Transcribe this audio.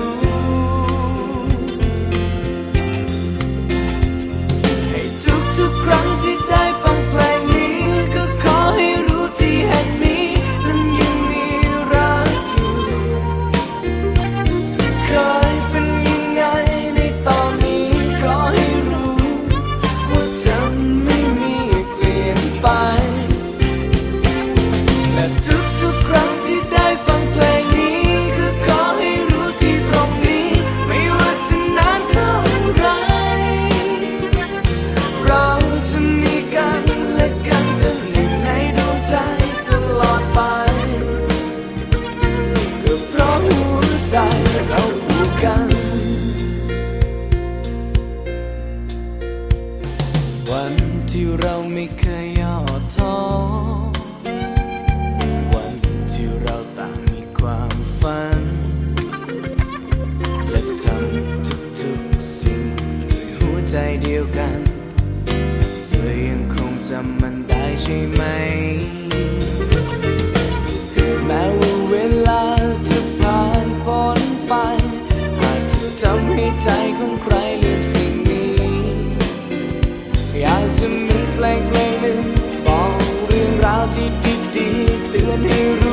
้ ที่เราไม่เคยย่อท้อวันที่เราต่างมีความฝัน และทำทุกๆสิ่งด้ยหัวใจเดียวกันเธอยังคงจำมันได้ใช่ไหม แม้ว่าเวลาจะผ่านพ้นไปอากเธอทำให้ใจของใครลืม You.